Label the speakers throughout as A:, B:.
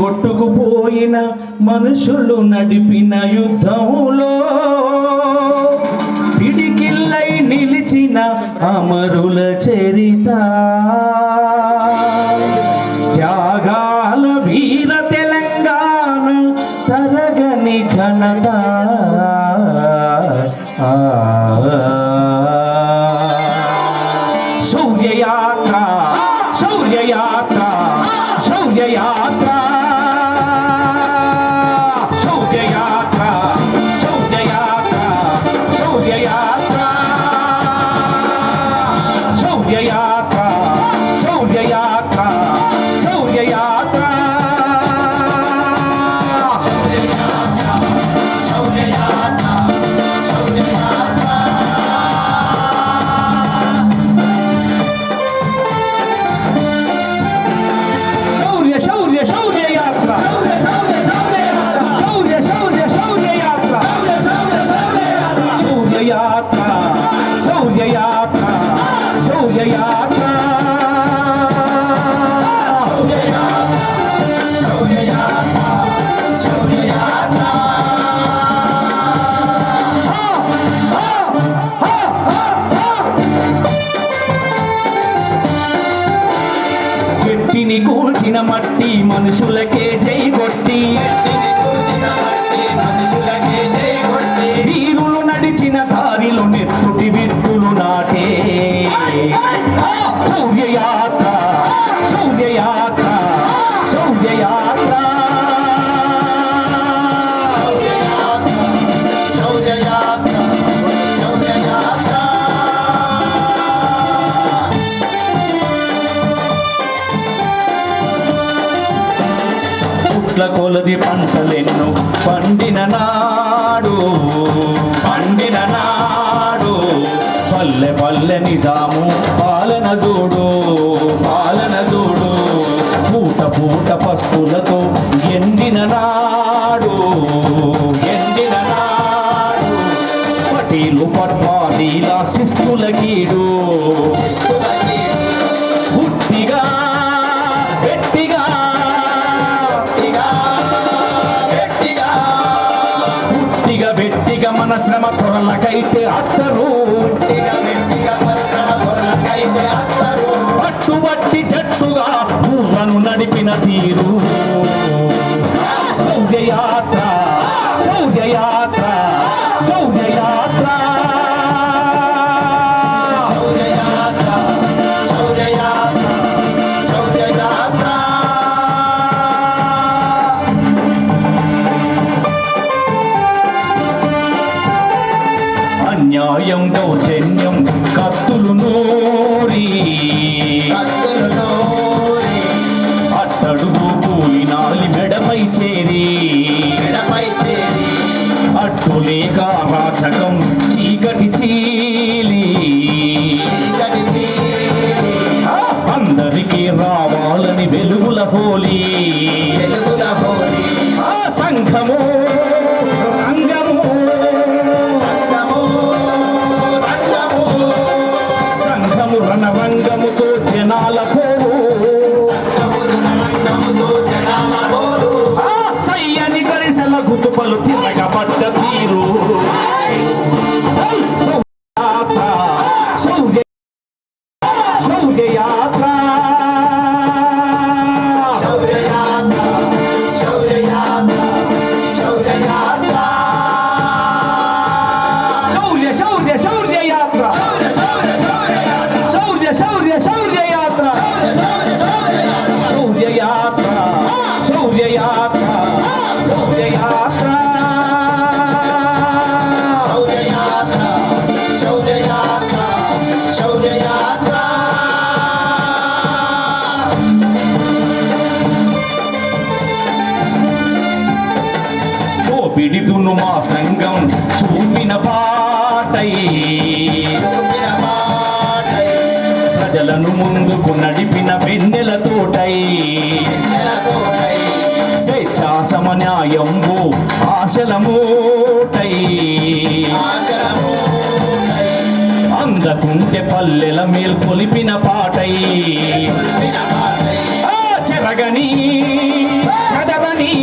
A: కొట్టుకుపోయిన మనుషులు నడిపిన యుద్ధములో పిడికిల్లై నిలిచిన అమరుల చరిత. త్యాగాల వీర తెలంగాణ తరగని ఘనత. మనుషులకే జై కొట్టి వీరులు నడిచిన దారిలో నెత్తుటి విత్తులు నాటే. పుట్ల కొలది పంటలెన్ను పండిన నాడు పండిన నాడు. పల్లె పల్లె నిజాము పాలన చూడు పాలన చూడు. పూట పూట పస్తులతో ఎండిన నాడు ఎండిన నాడు. పటీలు పద్మాలీల శిస్తుల గీడు శిస్తు మన శ్రమ కొరలకైతే అత్తరు. పట్టుబట్టి జట్టుగా ఊళ్ళను నడిపిన తీరు. యాత్ర నడుము కూలి నాలి మెడపై చేరి. మెడపై చేరి. అట్టులేక రాచకం చీకటి చీలి. చీకటి చీలి. అందరికీ రావాలని వెలుగుల వెలుగుల హోలీ. సంఘము pueblo tierra. దోపిడిదును మా సంఘం. చూపిన పాటై. ప్రజలను ముందుకు నడిపిన వెన్నెల తోటై. స్వేచ్ఛా సమన్యాయంబు ఆశల మూటై. అందకుంటే పల్లెల మేల్కొలిపిన పాటై. చెరగని చదవని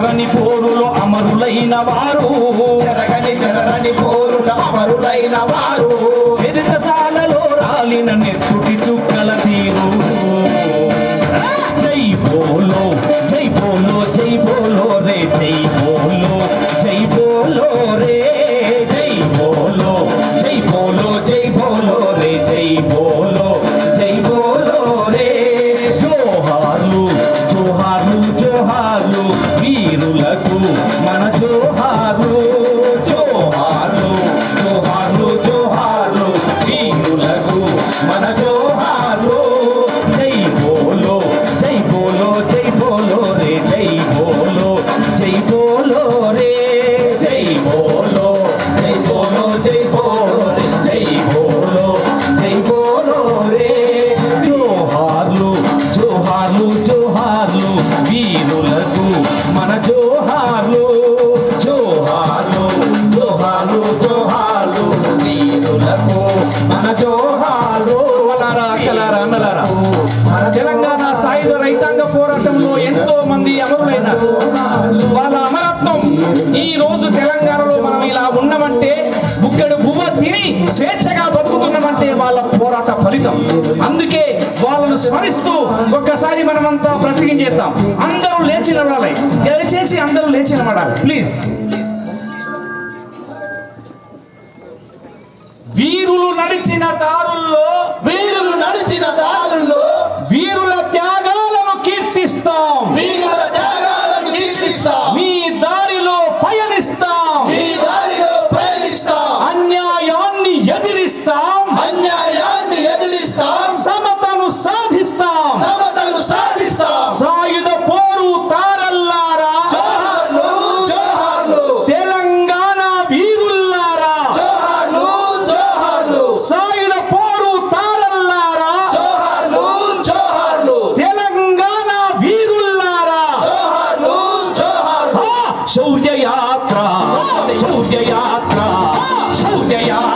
A: జరగని పోరులు అమరులైన వారు.
B: జరగని జరగని పోరుల అమరులైన వారు.
A: జోహార్లు వీరులకు మన జోహార్లు జోహార్లు జోహార్లు జోహార్లు వీరులకు మన
B: జోహాలు
A: అన్నలారా, అక్కలారా, అన్నలారా.
B: మన
A: తెలంగాణ సాయుధ రైతాంగ పోరాటంలో ఎంతో మంది అమరులైనారు వాళ్ళ అమరత్వం ఈ రోజు తెలంగాణలో మనం ఇలా ఉన్నామంటే బుక్కడు బువ్వ తిని స్వేచ్ఛగా బతుకుతున్నామంటే వాళ్ళ స్మరిస్తూ ఒక్కసారి మనమంతా ప్రతిజ్ఞ చేద్దాం. అందరూ లేచి నిలబడాలి దయచేసి అందరూ లేచి నిలబడాలి ప్లీజ్ వీరులు నడిచిన దారుల్లో
B: వీరులు నడిచిన దారుల్లో
A: వీరుల త్యాగాలను కీర్తిస్తాం.
B: వీరుల త్యాగాలను కీర్తిస్తాం.
A: మీ దారిలో పయనిస్తాం.
B: జోహార్లు
A: ఆ!